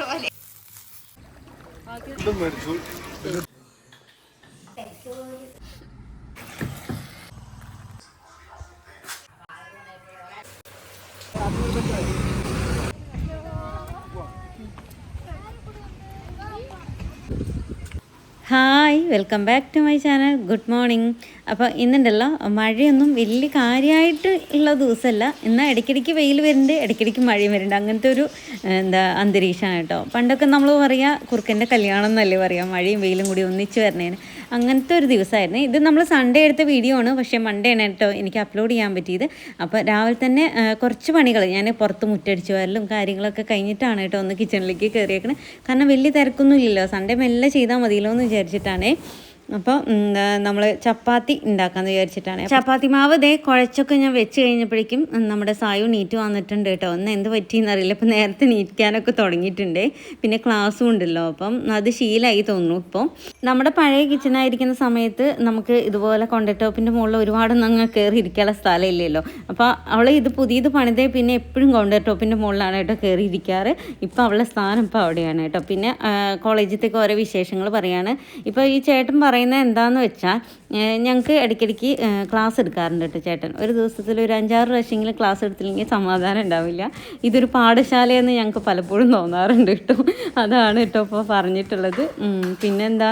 Hi, welcome back to my channel. Good morning. അപ്പോൾ ഇന്നുണ്ടല്ലോ മഴയൊന്നും വലിയ കാര്യമായിട്ട് ഉള്ള ദിവസമല്ല എന്നാൽ ഇടയ്ക്കിടയ്ക്ക് വെയിൽ വരുന്നുണ്ട് ഇടയ്ക്കിടയ്ക്ക് മഴയും വരുന്നുണ്ട് അങ്ങനത്തെ ഒരു എന്താ അന്തരീക്ഷമാണ് കേട്ടോ പണ്ടൊക്കെ നമ്മൾ പറയുക കുറുക്കൻ്റെ കല്യാണം എന്നല്ലേ പറയാം മഴയും വെയിലും കൂടി ഒന്നിച്ച് വരണേന് അങ്ങനത്തെ ഒരു ദിവസമായിരുന്നു ഇത് നമ്മൾ സൺഡേ എടുത്ത വീഡിയോ ആണ് പക്ഷേ മൺഡേ ആണ് കേട്ടോ എനിക്ക് അപ്ലോഡ് ചെയ്യാൻ പറ്റിയത് അപ്പോൾ രാവിലെ തന്നെ കുറച്ച് പണികൾ ഞാൻ പുറത്ത് മുറ്റടിച്ച് വരലും കാര്യങ്ങളൊക്കെ കഴിഞ്ഞിട്ടാണ് കേട്ടോ ഒന്ന് കിച്ചണിലേക്ക് കയറിയേക്കണേ കാരണം വലിയ തിരക്കൊന്നും ഇല്ലല്ലോ സൺഡേ മെല്ലെ ചെയ്താൽ മതിയല്ലോ എന്ന് വിചാരിച്ചിട്ടാണേ അപ്പോൾ നമ്മൾ ചപ്പാത്തി ഉണ്ടാക്കാന്ന് വിചാരിച്ചിട്ടാണ് ചപ്പാത്തി മാവ് ദേ കുഴച്ചൊക്കെ ഞാൻ വെച്ച് കഴിഞ്ഞപ്പോഴേക്കും നമ്മുടെ സായു നീറ്റ് വന്നിട്ടുണ്ട് കേട്ടോ ഒന്ന് എന്ത് പറ്റിയെന്നറിയില്ല അപ്പോൾ നേരത്തെ നീറ്റിക്കാനൊക്കെ തുടങ്ങിയിട്ടുണ്ട് പിന്നെ ക്ലാസ്സും ഉണ്ടല്ലോ അപ്പം അത് ശീലമായി തോന്നുന്നു ഇപ്പോൾ നമ്മുടെ പഴയ കിച്ചണായിരിക്കുന്ന സമയത്ത് നമുക്ക് ഇതുപോലെ കൊണ്ടട്ടോപ്പിൻ്റെ മുകളിൽ ഒരുപാട് അങ്ങ് കയറി ഇരിക്കാനുള്ള സ്ഥലമില്ലല്ലോ അപ്പോൾ അവൾ ഇത് പുതിയത് പണിതേ പിന്നെ എപ്പോഴും കൗണ്ടർടോപ്പിൻ്റെ മുകളിലാണ് കേട്ടോ കയറി ഇരിക്കാറ് ഇപ്പോൾ അവളുടെ സ്ഥാനം ഇപ്പോൾ അവിടെയാണ് കേട്ടോ പിന്നെ കോളേജിലത്തേക്ക് ഓരോ വിശേഷങ്ങൾ പറയുകയാണ് ഇപ്പോൾ ഈ ചേട്ടൻ പറയുന്നത് പറയുന്നത് എന്താന്ന് വെച്ചാൽ ഞങ്ങൾക്ക് ഇടയ്ക്കിടയ്ക്ക് ക്ലാസ് എടുക്കാറുണ്ട് കേട്ടോ ചേട്ടൻ ഒരു ദിവസത്തിൽ ഒരു അഞ്ചാറ് പ്രാവശ്യമെങ്കിലും ക്ലാസ് എടുത്തില്ലെങ്കിൽ സമാധാനം ഉണ്ടാവില്ല ഇതൊരു പാഠശാലയെന്ന് ഞങ്ങൾക്ക് പലപ്പോഴും തോന്നാറുണ്ട് കേട്ടോ അതാണ് കേട്ടോ ഇപ്പോൾ പറഞ്ഞിട്ടുള്ളത് പിന്നെന്താ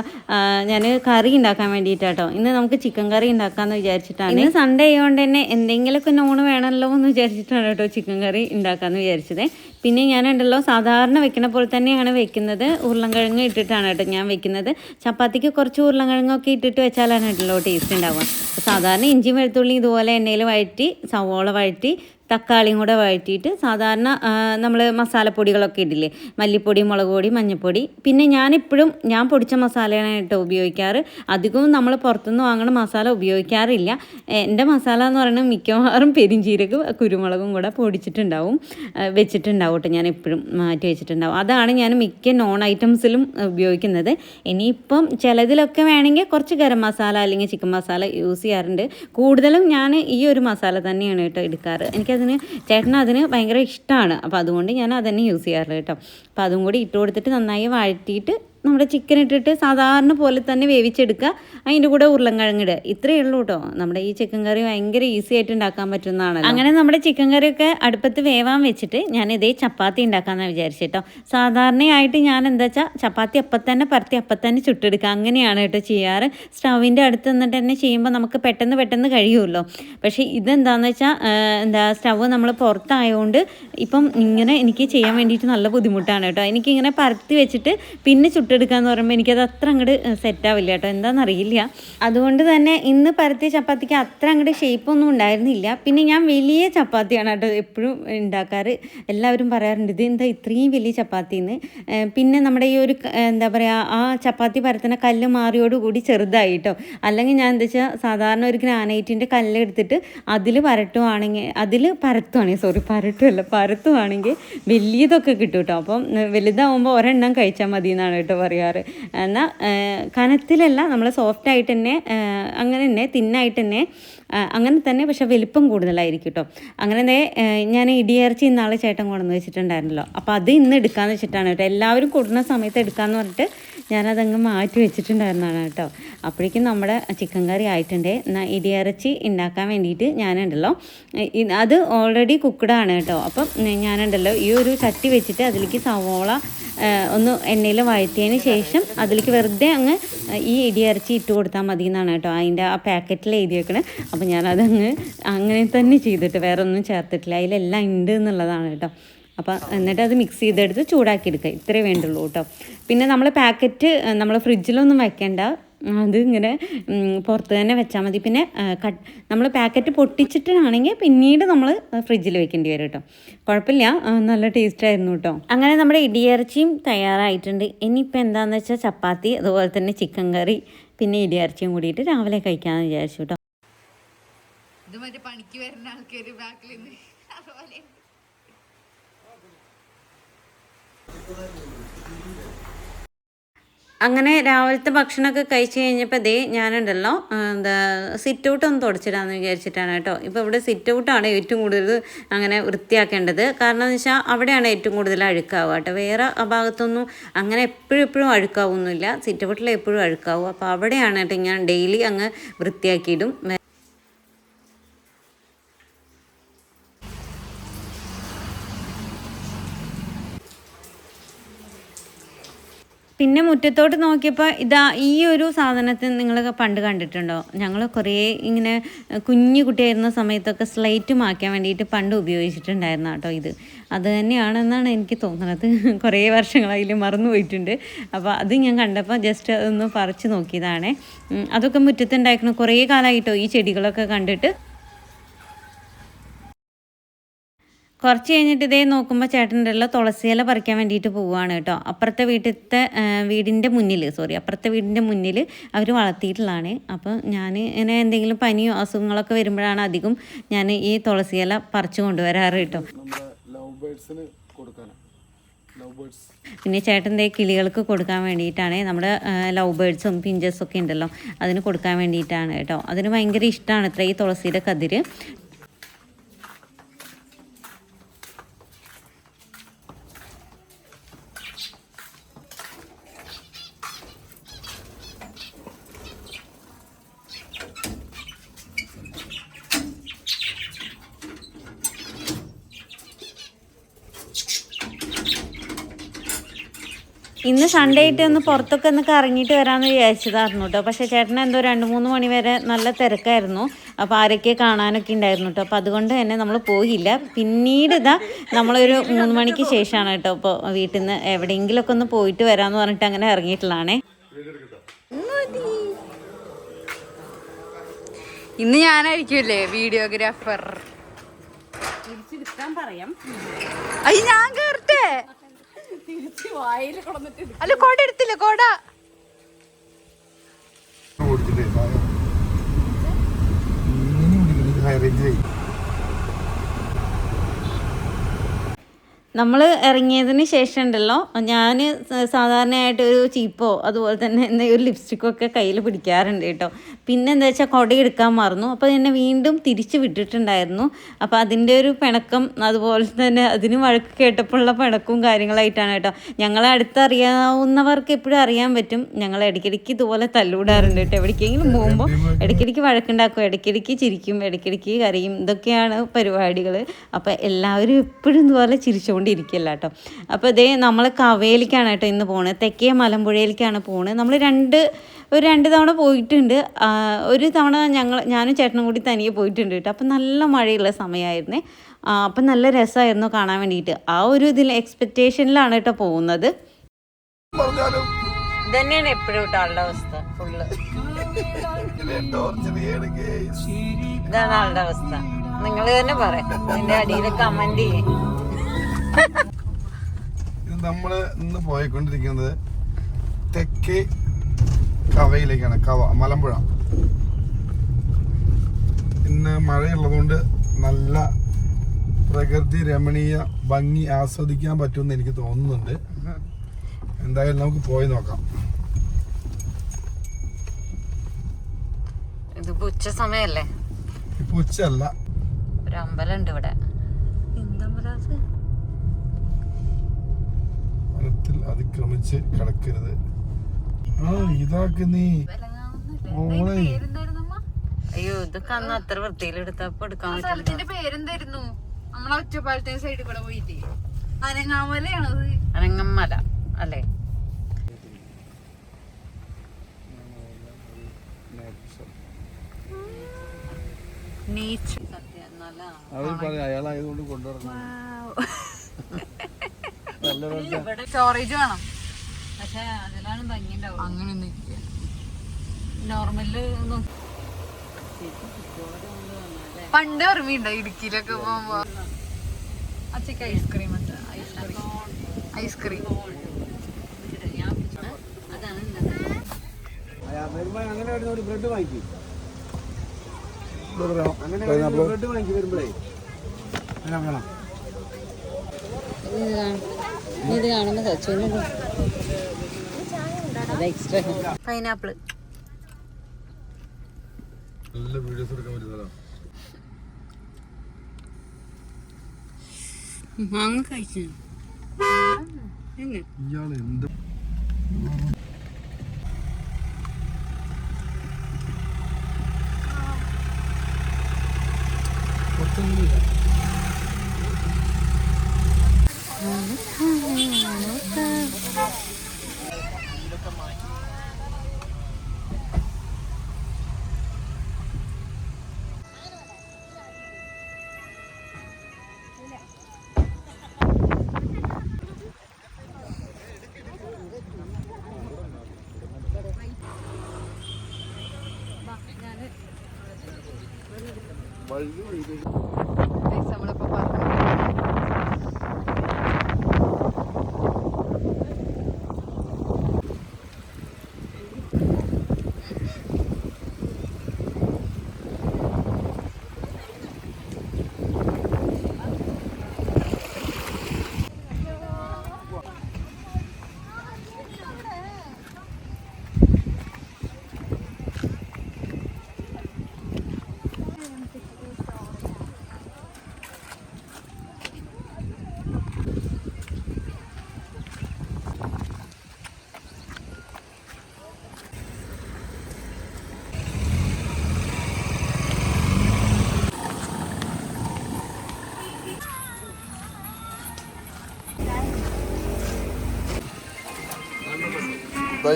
ഞാൻ കറി ഉണ്ടാക്കാൻ വേണ്ടിയിട്ടാട്ടോ ഇന്ന് നമുക്ക് ചിക്കൻ കറി ഉണ്ടാക്കാമെന്ന് വിചാരിച്ചിട്ടാണ് ഇന്ന് സൺഡേ ആയതുകൊണ്ട് തന്നെ എന്തെങ്കിലുമൊക്കെ നോൺ വേണമല്ലോ എന്ന് വിചാരിച്ചിട്ടാണ് കേട്ടോ ചിക്കൻ കറി ഉണ്ടാക്കാമെന്ന് വിചാരിച്ചത് പിന്നെ ഞാനുണ്ടല്ലോ സാധാരണ വെക്കുന്ന പോലെ തന്നെയാണ് വെക്കുന്നത് ഉരുളൻകിഴങ്ങ് ഇട്ടിട്ടാണ് കേട്ടോ ഞാൻ വെക്കുന്നത് ചപ്പാത്തിക്ക് കുറച്ച് ഉരുളൻകിഴങ്ങൊക്കെ ഇട്ടിട്ട് വെച്ചാലാണ് കേട്ടോ നല്ല ടേസ്റ്റ് ഉണ്ടാവുക സാധാരണ ഇഞ്ചിയും വെളുത്തുള്ളി ഇതുപോലെ എണ്ണയിൽ വഴറ്റി സവോള വഴറ്റി തക്കാളിയും കൂടെ വഴറ്റിയിട്ട് സാധാരണ നമ്മൾ മസാലപ്പൊടികളൊക്കെ ഇടില്ലേ മല്ലിപ്പൊടി മുളക് പൊടി മഞ്ഞൾപ്പൊടി പിന്നെ ഞാനിപ്പോഴും ഞാൻ പൊടിച്ച മസാലയാണ് കേട്ടോ ഉപയോഗിക്കാറ് അധികവും നമ്മൾ പുറത്തുനിന്ന് വാങ്ങുന്ന മസാല ഉപയോഗിക്കാറില്ല എൻ്റെ മസാല എന്ന് പറയുന്നത് മിക്കവാറും പെരിഞ്ചീരകും കുരുമുളകും കൂടെ പൊടിച്ചിട്ടുണ്ടാവും വെച്ചിട്ടുണ്ടാവും കേട്ടോ ഞാൻ എപ്പോഴും മാറ്റി വെച്ചിട്ടുണ്ടാവും അതാണ് ഞാൻ മിക്ക നോൺ ഐറ്റംസിലും ഉപയോഗിക്കുന്നത് ഇനിയിപ്പം ചിലതിലൊക്കെ വേണമെങ്കിൽ കുറച്ച് ഗരം മസാല അല്ലെങ്കിൽ ചിക്കൻ മസാല യൂസ് ചെയ്യാറുണ്ട് കൂടുതലും ഞാൻ ഈ ഒരു മസാല തന്നെയാണ് കേട്ടോ എടുക്കാറ് എനിക്ക് അതിന് ചേട്ടന് അതിന് ഭയങ്കര ഇഷ്ടമാണ് അപ്പോൾ അതുകൊണ്ട് ഞാൻ അതുതന്നെ യൂസ് ചെയ്യാറുള്ളത് കേട്ടോ അപ്പോൾ അതും കൂടി ഇട്ട് കൊടുത്തിട്ട് നന്നായി വഴറ്റിയിട്ട് നമ്മുടെ ചിക്കൻ ഇട്ടിട്ട് സാധാരണ പോലെ തന്നെ വേവിച്ചെടുക്കുക അതിൻ്റെ കൂടെ ഉരുളൻകിഴങ്ങിട് ഇത്രയേ ഉള്ളൂ കേട്ടോ നമ്മുടെ ഈ ചിക്കൻ കറി ഭയങ്കര ഈസി ആയിട്ട് ഉണ്ടാക്കാൻ പറ്റുന്നതാണ് അങ്ങനെ നമ്മുടെ ചിക്കൻ കറിയൊക്കെ അടുപ്പത്ത് വേവാൻ വെച്ചിട്ട് ഞാൻ ഇതേ ചപ്പാത്തി ഉണ്ടാക്കാമെന്നാണ് വിചാരിച്ചു കേട്ടോ സാധാരണയായിട്ട് ഞാൻ എന്താ വെച്ചാൽ ചപ്പാത്തി അപ്പത്തന്നെ പരത്തി അപ്പത്തന്നെ ചുട്ടെടുക്കുക അങ്ങനെയാണ് കേട്ടോ ചെയ്യാറ് സ്റ്റൗവിൻ്റെ അടുത്ത് നിന്നിട്ട് തന്നെ ചെയ്യുമ്പോൾ നമുക്ക് പെട്ടെന്ന് പെട്ടെന്ന് കഴിയുമല്ലോ പക്ഷേ ഇതെന്താന്ന് വെച്ചാൽ എന്താ സ്റ്റവ് നമ്മൾ പുറത്തായതുകൊണ്ട് ഇപ്പം ഇങ്ങനെ എനിക്ക് ചെയ്യാൻ വേണ്ടിയിട്ട് നല്ല ബുദ്ധിമുട്ടാണ് കേട്ടോ എനിക്കിങ്ങനെ പരത്തി വെച്ചിട്ട് പിന്നെ ചുട്ട് ചുട്ടെടുക്കുക എന്ന് പറയുമ്പോൾ എനിക്കത് അത്ര അങ്ങോട്ട് ആവില്ല കേട്ടോ അറിയില്ല അതുകൊണ്ട് തന്നെ ഇന്ന് പരത്തിയ ചപ്പാത്തിക്ക് അത്ര അങ്ങോട്ട് ഷേപ്പൊന്നും ഉണ്ടായിരുന്നില്ല പിന്നെ ഞാൻ വലിയ ചപ്പാത്തിയാണ് കേട്ടോ എപ്പോഴും ഉണ്ടാക്കാറ് എല്ലാവരും പറയാറുണ്ട് ഇത് എന്താ ഇത്രയും വലിയ ചപ്പാത്തി എന്ന് പിന്നെ നമ്മുടെ ഈ ഒരു എന്താ പറയുക ആ ചപ്പാത്തി പരത്തുന്ന കല്ല് മാറിയോടുകൂടി ചെറുതായി കേട്ടോ അല്ലെങ്കിൽ ഞാൻ എന്താ വെച്ചാൽ സാധാരണ ഒരു ഗ്രാനൈറ്റിൻ്റെ കല്ലെടുത്തിട്ട് അതിൽ പരട്ടുവാണെങ്കിൽ അതിൽ പരത്തുവാണെങ്കിൽ സോറി പരട്ടുമല്ല പരത്തുവാണെങ്കിൽ വലിയതൊക്കെ കിട്ടും കേട്ടോ അപ്പം വലുതാവുമ്പോൾ ഒരെണ്ണം കഴിച്ചാൽ മതി എന്നാണ് കേട്ടോ കേട്ടോ പറയാറ് എന്നാൽ കനത്തിലല്ല നമ്മൾ സോഫ്റ്റ് ആയിട്ട് തന്നെ അങ്ങനെ തന്നെ തിന്നായിട്ട് തന്നെ അങ്ങനെ തന്നെ പക്ഷെ വലിപ്പം കൂടുതലായിരിക്കും കേട്ടോ അങ്ങനെ ഞാൻ ഇടിയിറച്ചി ഇന്നാൾ ചേട്ടൻ കൊണ്ടുവന്ന് വെച്ചിട്ടുണ്ടായിരുന്നല്ലോ അപ്പോൾ അത് ഇന്ന് എടുക്കാമെന്ന് വെച്ചിട്ടാണ് കേട്ടോ എല്ലാവരും കൊടുക്കുന്ന സമയത്ത് എടുക്കാമെന്ന് പറഞ്ഞിട്ട് ഞാനതങ്ങ് മാറ്റി വെച്ചിട്ടുണ്ടായിരുന്നതാണ് കേട്ടോ അപ്പോഴേക്കും നമ്മുടെ ചിക്കൻ കറി ആയിട്ടുണ്ട് എന്നാൽ ഇടിയിറച്ചി ഉണ്ടാക്കാൻ വേണ്ടിയിട്ട് ഞാനുണ്ടല്ലോ അത് ഓൾറെഡി കുക്ക്ഡാണ് കേട്ടോ അപ്പം ഞാനുണ്ടല്ലോ ഈ ഒരു ചട്ടി വെച്ചിട്ട് അതിലേക്ക് സവോള ഒന്ന് എണ്ണയിൽ വഴറ്റിയതിന് ശേഷം അതിലേക്ക് വെറുതെ അങ്ങ് ഈ ഇടിയിറച്ചി ഇട്ട് കൊടുത്താൽ മതി എന്നാണ് കേട്ടോ അതിൻ്റെ ആ പാക്കറ്റിൽ എഴുതി വെക്കണത് അപ്പം ഞാനതങ്ങ് അങ്ങനെ തന്നെ ചെയ്തിട്ട് വേറെ ഒന്നും ചേർത്തിട്ടില്ല അതിലെല്ലാം ഉണ്ട് എന്നുള്ളതാണ് കേട്ടോ അപ്പോൾ എന്നിട്ട് അത് മിക്സ് ചെയ്തെടുത്ത് ചൂടാക്കി എടുക്കുക ഇത്രേ വേണ്ടുള്ളൂ കേട്ടോ പിന്നെ നമ്മൾ പാക്കറ്റ് നമ്മൾ ഫ്രിഡ്ജിലൊന്നും വയ്ക്കേണ്ട അത് ഇങ്ങനെ പുറത്ത് തന്നെ വെച്ചാൽ മതി പിന്നെ കട്ട് നമ്മൾ പാക്കറ്റ് പൊട്ടിച്ചിട്ടാണെങ്കിൽ പിന്നീട് നമ്മൾ ഫ്രിഡ്ജിൽ വെക്കേണ്ടി വരും കേട്ടോ കുഴപ്പമില്ല നല്ല ടേസ്റ്റ് ആയിരുന്നു കേട്ടോ അങ്ങനെ നമ്മുടെ ഇടിയിറച്ചിയും തയ്യാറായിട്ടുണ്ട് ഇനിയിപ്പോൾ എന്താണെന്ന് വെച്ചാൽ ചപ്പാത്തി അതുപോലെ തന്നെ ചിക്കൻ കറി പിന്നെ ഇടിയിറച്ചിയും കൂടിയിട്ട് രാവിലെ കഴിക്കാമെന്ന് വിചാരിച്ചു കേട്ടോ ഇത് മറ്റേ പണിക്ക് വരുന്ന ആൾക്കാർ ബാക്കിൽ അതുപോലെ അങ്ങനെ രാവിലത്തെ ഭക്ഷണമൊക്കെ കഴിച്ച് കഴിഞ്ഞപ്പോൾ ദേ ഞാനുണ്ടല്ലോ എന്താ സിറ്റ് ഔട്ട് ഒന്ന് തുടച്ചിടാന്ന് വിചാരിച്ചിട്ടാണ് കേട്ടോ ഇപ്പോൾ ഇവിടെ സിറ്റ് ഔട്ടാണ് ഏറ്റവും കൂടുതൽ അങ്ങനെ വൃത്തിയാക്കേണ്ടത് കാരണം എന്ന് വെച്ചാൽ അവിടെയാണ് ഏറ്റവും കൂടുതൽ അഴുക്കാവുക കേട്ടോ വേറെ ആ ഭാഗത്തൊന്നും അങ്ങനെ എപ്പോഴും എപ്പോഴും അഴുക്കാവൊന്നുമില്ല സിറ്റ് ഔട്ടിൽ എപ്പോഴും അഴുക്കാവും അപ്പോൾ അവിടെയാണ് കേട്ടോ ഞാൻ ഡെയിലി അങ്ങ് വൃത്തിയാക്കിയിടും പിന്നെ മുറ്റത്തോട്ട് നോക്കിയപ്പോൾ ഇതാ ഈ ഒരു സാധനത്തിന് നിങ്ങൾ പണ്ട് കണ്ടിട്ടുണ്ടോ ഞങ്ങൾ കുറേ ഇങ്ങനെ കുഞ്ഞു കുട്ടിയായിരുന്ന സമയത്തൊക്കെ സ്ലൈറ്റ് മാക്കാൻ വേണ്ടിയിട്ട് പണ്ട് ഉപയോഗിച്ചിട്ടുണ്ടായിരുന്നു കേട്ടോ ഇത് അത് തന്നെയാണെന്നാണ് എനിക്ക് തോന്നുന്നത് കുറേ വർഷങ്ങൾ അതിൽ മറന്നു പോയിട്ടുണ്ട് അപ്പോൾ അത് ഞാൻ കണ്ടപ്പോൾ ജസ്റ്റ് അതൊന്ന് പറിച്ചു നോക്കിയതാണ് അതൊക്കെ മുറ്റത്തുണ്ടായിരിക്കണം കുറേ കാലമായിട്ടോ ഈ ചെടികളൊക്കെ കണ്ടിട്ട് കുറച്ച് കഴിഞ്ഞിട്ട് ഇതേ നോക്കുമ്പോൾ ചേട്ടൻ്റെ ഉള്ള ഇല പറിക്കാൻ വേണ്ടിയിട്ട് പോവുകയാണ് കേട്ടോ അപ്പുറത്തെ വീട്ടിലത്തെ വീടിൻ്റെ മുന്നിൽ സോറി അപ്പുറത്തെ വീടിൻ്റെ മുന്നിൽ അവർ വളർത്തിയിട്ടുള്ളതാണ് അപ്പോൾ ഞാൻ ഇങ്ങനെ എന്തെങ്കിലും പനിയോ അസുഖങ്ങളൊക്കെ വരുമ്പോഴാണ് അധികം ഞാൻ ഈ ഇല പറിച്ചു കൊണ്ടുവരാറ് കേട്ടോ പിന്നെ ചേട്ടൻ്റെ കിളികൾക്ക് കൊടുക്കാൻ വേണ്ടിയിട്ടാണ് നമ്മുടെ ലവ് ബേഡ്സും പിഞ്ചസും ഒക്കെ ഉണ്ടല്ലോ അതിന് കൊടുക്കാൻ വേണ്ടിയിട്ടാണ് കേട്ടോ അതിന് ഭയങ്കര ഇഷ്ടമാണ് ഇത്ര ഈ തുളസിയുടെ കതിര് ഇന്ന് സൺഡേ ആയിട്ട് ഒന്ന് പുറത്തൊക്കെ ഒന്ന് കറങ്ങിയിട്ട് വരാമെന്ന് വിചാരിച്ചതായിരുന്നു കേട്ടോ പക്ഷേ ചേട്ടൻ എന്തോ രണ്ട് മൂന്ന് മണി വരെ നല്ല തിരക്കായിരുന്നു അപ്പോൾ ആരൊക്കെ കാണാനൊക്കെ ഉണ്ടായിരുന്നു കേട്ടോ അപ്പോൾ അതുകൊണ്ട് തന്നെ നമ്മൾ പോയില്ല പിന്നീട് ഇതാ നമ്മളൊരു മൂന്ന് മണിക്ക് ശേഷമാണ് കേട്ടോ ഇപ്പോൾ വീട്ടിൽ നിന്ന് എവിടെയെങ്കിലുമൊക്കെ ഒന്ന് പോയിട്ട് വരാമെന്ന് പറഞ്ഞിട്ട് അങ്ങനെ ഇറങ്ങിയിട്ടുള്ളതാണേ ഇന്ന് ഞാനായിരിക്കുമല്ലേ വീഡിയോഗ്രാഫർ പറയാം ഞാൻ കേറട്ടെ അല്ല കോട എടുത്തില്ല കോട ഹൈ റേഞ്ചിലായി നമ്മൾ ഇറങ്ങിയതിന് ശേഷം ഉണ്ടല്ലോ ഞാൻ സാധാരണയായിട്ട് ഒരു ചീപ്പോ അതുപോലെ തന്നെ എന്തെങ്കിലും ഒരു ലിപ്സ്റ്റിക്കോ ഒക്കെ കയ്യിൽ പിടിക്കാറുണ്ട് കേട്ടോ പിന്നെ എന്താ വെച്ചാൽ കുട എടുക്കാൻ മറന്നു അപ്പോൾ എന്നെ വീണ്ടും തിരിച്ചു വിട്ടിട്ടുണ്ടായിരുന്നു അപ്പോൾ അതിൻ്റെ ഒരു പിണക്കം അതുപോലെ തന്നെ അതിന് വഴക്ക് കേട്ടപ്പോഴുള്ള പിണക്കും കാര്യങ്ങളായിട്ടാണ് കേട്ടോ ഞങ്ങളെ അടുത്തറിയാവുന്നവർക്ക് എപ്പോഴും അറിയാൻ പറ്റും ഞങ്ങൾ ഇടയ്ക്കിടയ്ക്ക് ഇതുപോലെ തല്ലൂടാറുണ്ട് കേട്ടോ എവിടേക്കെങ്കിലും പോകുമ്പോൾ ഇടയ്ക്കിടയ്ക്ക് വഴക്കുണ്ടാക്കും ഇടയ്ക്കിടയ്ക്ക് ചിരിക്കും ഇടയ്ക്കിടയ്ക്ക് കരയും ഇതൊക്കെയാണ് പരിപാടികൾ അപ്പോൾ എല്ലാവരും എപ്പോഴും ഇതുപോലെ ചിരിച്ചുകൊണ്ട് പറഞ്ഞുകൊണ്ടിരിക്കില്ല കേട്ടോ അപ്പോൾ ഇതേ നമ്മൾ കവയിലേക്കാണ് കേട്ടോ ഇന്ന് പോണത് തെക്കേ മലമ്പുഴയിലേക്കാണ് പോണത് നമ്മൾ രണ്ട് ഒരു രണ്ട് തവണ പോയിട്ടുണ്ട് ഒരു തവണ ഞങ്ങൾ ഞാനും ചേട്ടനും കൂടി തനിയെ പോയിട്ടുണ്ട് കേട്ടോ അപ്പം നല്ല മഴയുള്ള സമയമായിരുന്നേ അപ്പം നല്ല രസമായിരുന്നു കാണാൻ വേണ്ടിയിട്ട് ആ ഒരു ഇതിൽ എക്സ്പെക്റ്റേഷനിലാണ് കേട്ടോ പോകുന്നത് തന്നെയാണ് എപ്പോഴും കേട്ടോ അവസ്ഥ ഫുള്ള് ഇതാണ് ആളുടെ അവസ്ഥ നിങ്ങൾ തന്നെ പറയാം നിന്റെ അടിയിൽ കമന്റ് ചെയ്യേ ഇത് നമ്മൾ ഇന്ന് പോയിക്കൊണ്ടിരിക്കുന്നത് തെക്കേ കവയിലേക്കാണ് കവ മലമ്പുഴ ഇന്ന് മഴയുള്ളതുകൊണ്ട് നല്ല പ്രകൃതി രമണീയ ഭംഗി ആസ്വദിക്കാൻ പറ്റുമെന്ന് എനിക്ക് തോന്നുന്നുണ്ട് എന്തായാലും നമുക്ക് പോയി നോക്കാം ഇതിപ്പോ ഉച്ച സമയല്ലേ ഇപ്പൊ ഉച്ചല്ല ഒരു അമ്പലം ഉണ്ട് ഇവിടെ അതിക്രമിച്ച് കിടക്കരുത് ആ ഇതാക്ക് നീ ഓളെ അയ്യോ ഇതൊക്കെ അന്ന് അത്ര വൃത്തിയിൽ എടുത്തപ്പോ എടുക്കാൻ സ്ഥലത്തിന്റെ പേരെന്തായിരുന്നു നമ്മളെ ഒറ്റപ്പാലത്തെ സൈഡിൽ കൂടെ പോയിട്ട് അനങ്ങാമലയാണോ അനങ്ങമ്മല അല്ലേ നേച്ചർ സത്യം നല്ല അവർ പറയാം അയാളായതുകൊണ്ട് കൊണ്ടുവരണം സ്റ്റോറേജ് വേണം പക്ഷെ അതിലാണ് ഭംഗി അങ്ങനെ നോർമല് പണ്ട് ഓർമ്മയുണ്ടോ ഇടുക്കിയിലൊക്കെ പോകുമ്പോ അച്ഛക്ക് ഐസ്ക്രീം ഉണ്ട് ഐസ്ക്രീം ഐസ്ക്രീം അങ്ങനെ ബ്രെഡ് വാങ്ങിക്കും ബ്രെഡ് ഇത് കാണുമ്പോൾ സച്ചിന് എക്സ്ട്രാ പൈനാപ്പിൾ നല്ല വീഡിയോസ് എടുക്കാൻ പറ്റുന്നതാ മാങ്ങ കഴിച്ചു ഇയാൾ എന്ത് കുറച്ചൊന്നുമില്ല Oui le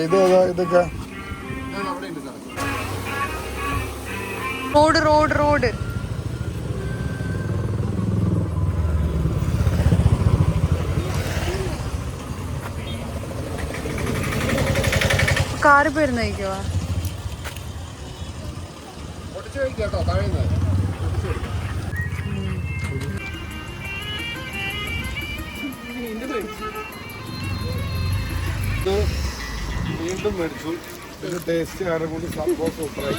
ഇത് ഇതൊക്കെ റോഡ് റോഡ് റോഡ് കാറ് പേരുന്നോ ഫുഡും മേടിച്ചു പിന്നെ ടേസ്റ്റ് കാരണം കൊണ്ട് സംഭവം സൂപ്പറായി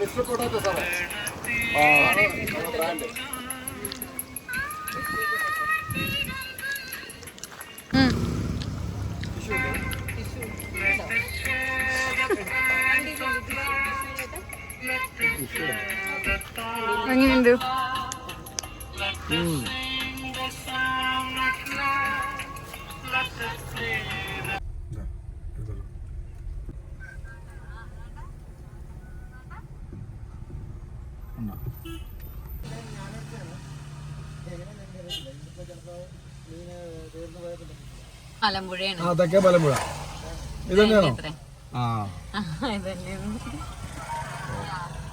മിസ്റ്റർ പൊട്ടാറ്റോ സാറേ ആ ബ്രാൻഡ് Thank you. എങ്ങനെയുണ്ട് അതൊക്കെ മലമ്പുഴ ഇതന്നെയാണോ ആ ഇതന്നെയാണ്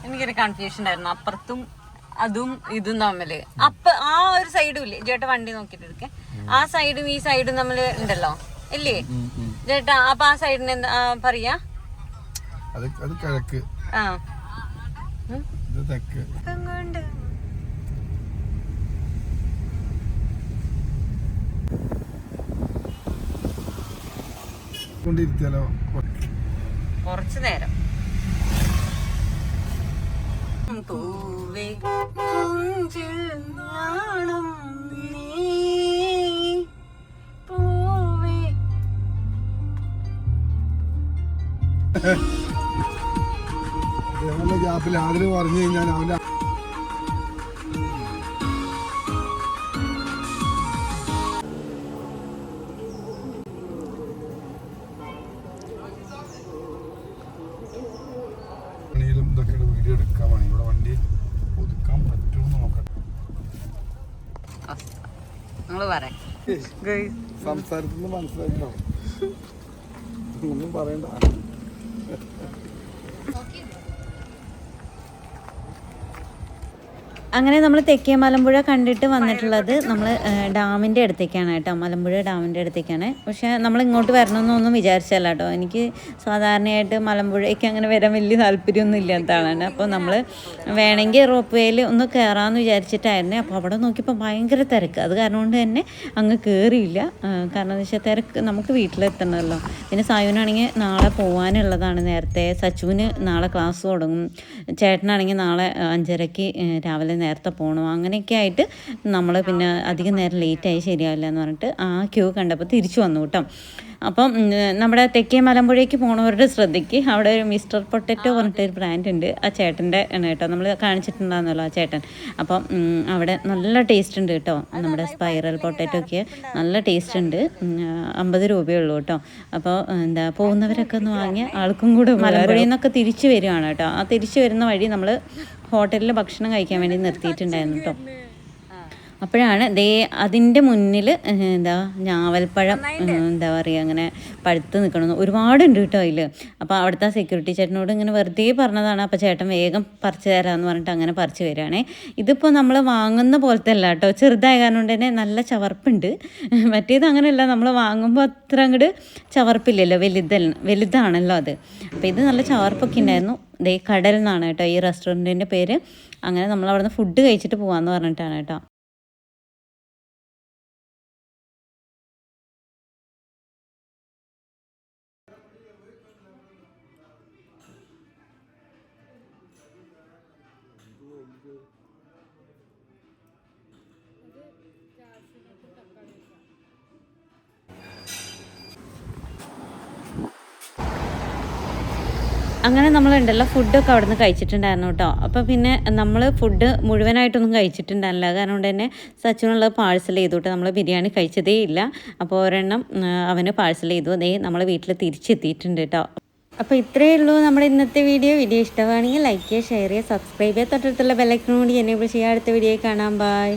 എനിക്കൊരു കൺഫ്യൂഷൻ ആയിരുന്നു അപ്പുറത്തും അതും ഇതും തമ്മില് അപ്പ ആ ഒരു സൈഡും ഇല്ലേ ചേട്ടാ വണ്ടി നോക്കിട്ട് എടുക്കേ ആ സൈഡും ഈ സൈഡും തമ്മില് ഉണ്ടല്ലോ ഇല്ലേ ചേട്ടാ അപ്പൊ ആ സൈഡിന് എന്താ പറയാ ആ നേരം പൂവേ ഗ്യാപ്പിൽ ആദ്യം പറഞ്ഞു കഴിഞ്ഞാൽ അവൻ്റെ നമ്മൾ പറയാം സംസാരത്തിൽ മനസ്സിലായിട്ടോ ഒന്നും പറയണ്ട അങ്ങനെ നമ്മൾ തെക്കേ മലമ്പുഴ കണ്ടിട്ട് വന്നിട്ടുള്ളത് നമ്മൾ ഡാമിൻ്റെ അടുത്തേക്കാണ് കേട്ടോ മലമ്പുഴ ഡാമിൻ്റെ അടുത്തേക്കാണ് പക്ഷേ നമ്മൾ ഇങ്ങോട്ട് വരണമെന്നൊന്നും വിചാരിച്ചല്ല കേട്ടോ എനിക്ക് സാധാരണയായിട്ട് മലമ്പുഴയ്ക്ക് അങ്ങനെ വരാൻ വലിയ താല്പര്യമൊന്നും ഇല്ലാത്ത ആളാണ് അപ്പോൾ നമ്മൾ വേണമെങ്കിൽ റോപ്പ് വേയിൽ ഒന്ന് കയറാമെന്ന് വിചാരിച്ചിട്ടായിരുന്നു അപ്പോൾ അവിടെ നോക്കിയപ്പോൾ ഭയങ്കര തിരക്ക് അത് കാരണം കൊണ്ട് തന്നെ അങ്ങ് കയറിയില്ല കാരണം എന്ന് വെച്ചാൽ തിരക്ക് നമുക്ക് വീട്ടിലെത്തണമല്ലോ പിന്നെ സായുവിനാണെങ്കിൽ നാളെ പോകാനുള്ളതാണ് നേരത്തെ സച്ചുവിന് നാളെ ക്ലാസ് തുടങ്ങും ചേട്ടനാണെങ്കിൽ നാളെ അഞ്ചരയ്ക്ക് രാവിലെ നേരത്തെ പോകണോ അങ്ങനെയൊക്കെ ആയിട്ട് നമ്മൾ പിന്നെ അധികം നേരം ലേറ്റായി ശരിയാവില്ല എന്ന് പറഞ്ഞിട്ട് ആ ക്യൂ കണ്ടപ്പോൾ തിരിച്ചു വന്നു കേട്ടോ അപ്പം നമ്മുടെ തെക്കേ മലമ്പുഴയ്ക്ക് പോണവരുടെ ശ്രദ്ധയ്ക്ക് അവിടെ ഒരു മിസ്റ്റർ പൊട്ടറ്റോ പറഞ്ഞിട്ട് ഒരു ബ്രാൻഡ് ഉണ്ട് ആ ചേട്ടൻ്റെ ആണ് കേട്ടോ നമ്മൾ കാണിച്ചിട്ടുണ്ടാകുന്നല്ലോ ആ ചേട്ടൻ അപ്പം അവിടെ നല്ല ടേസ്റ്റ് ഉണ്ട് കേട്ടോ നമ്മുടെ സ്പൈറൽ പൊട്ടറ്റോ ഒക്കെ നല്ല ടേസ്റ്റ് ഉണ്ട് അമ്പത് രൂപയേ ഉള്ളൂ കേട്ടോ അപ്പോൾ എന്താ പോകുന്നവരൊക്കെ ഒന്ന് വാങ്ങിയ ആൾക്കും കൂടെ മലമ്പുഴയിൽ നിന്നൊക്കെ തിരിച്ചു വരികയാണ് കേട്ടോ ആ തിരിച്ചു വരുന്ന വഴി നമ്മൾ ഹോട്ടലിൽ ഭക്ഷണം കഴിക്കാൻ വേണ്ടി നിർത്തിയിട്ടുണ്ടായിരുന്നു കേട്ടോ അപ്പോഴാണ് ദേ അതിൻ്റെ മുന്നിൽ എന്താ ഞാവൽപ്പഴം എന്താ പറയുക അങ്ങനെ പഴുത്ത് നിൽക്കണമെന്ന് ഒരുപാടുണ്ട് കേട്ടോ അതിൽ അപ്പോൾ അവിടുത്തെ സെക്യൂരിറ്റി ചേട്ടനോട് ഇങ്ങനെ വെറുതെ പറഞ്ഞതാണ് അപ്പോൾ ചേട്ടൻ വേഗം പറിച്ചു തരാമെന്ന് പറഞ്ഞിട്ട് അങ്ങനെ പറിച്ചു വരികയാണേ ഇതിപ്പോൾ നമ്മൾ വാങ്ങുന്ന പോലത്തെ അല്ല കേട്ടോ ചെറുതായ കാരണം കൊണ്ട് തന്നെ നല്ല ചവർപ്പുണ്ട് മറ്റേത് അങ്ങനെയല്ല നമ്മൾ വാങ്ങുമ്പോൾ അത്ര അങ്ങോട്ട് ചവർപ്പില്ലല്ലോ വലുത വലുതാണല്ലോ അത് അപ്പോൾ ഇത് നല്ല ചവർപ്പൊക്കെ ഉണ്ടായിരുന്നു ദേ കടൽ എന്നാണ് കേട്ടോ ഈ റെസ്റ്റോറൻറ്റിൻ്റെ പേര് അങ്ങനെ നമ്മൾ അവിടുന്ന് ഫുഡ് കഴിച്ചിട്ട് പോകാമെന്ന് പറഞ്ഞിട്ടാണ് കേട്ടോ അങ്ങനെ നമ്മളുണ്ടല്ലോ ഫുഡൊക്കെ അവിടെ നിന്ന് കഴിച്ചിട്ടുണ്ടായിരുന്നു കേട്ടോ അപ്പോൾ പിന്നെ നമ്മൾ ഫുഡ് മുഴുവനായിട്ടൊന്നും കഴിച്ചിട്ടുണ്ടായില്ല കാരണം കൊണ്ട് തന്നെ സച്ചിനുള്ള പാഴ്സൽ ചെയ്തു നമ്മൾ ബിരിയാണി കഴിച്ചതേ ഇല്ല അപ്പോൾ ഒരെണ്ണം അവന് പാഴ്സൽ ചെയ്തു അതേ നമ്മൾ വീട്ടിൽ തിരിച്ചെത്തിയിട്ടുണ്ട് കേട്ടോ അപ്പോൾ ഇത്രയേ ഉള്ളൂ നമ്മുടെ ഇന്നത്തെ വീഡിയോ വീഡിയോ ഇഷ്ടമാണെങ്കിൽ ലൈക്ക് ചെയ്യുക ഷെയർ ചെയ്യുക സബ്സ്ക്രൈബ് ചെയ്യുക തൊട്ടടുത്തുള്ള കൂടി എനേബിൾ ചെയ്യുക അടുത്ത വീഡിയോ കാണാം ബൈ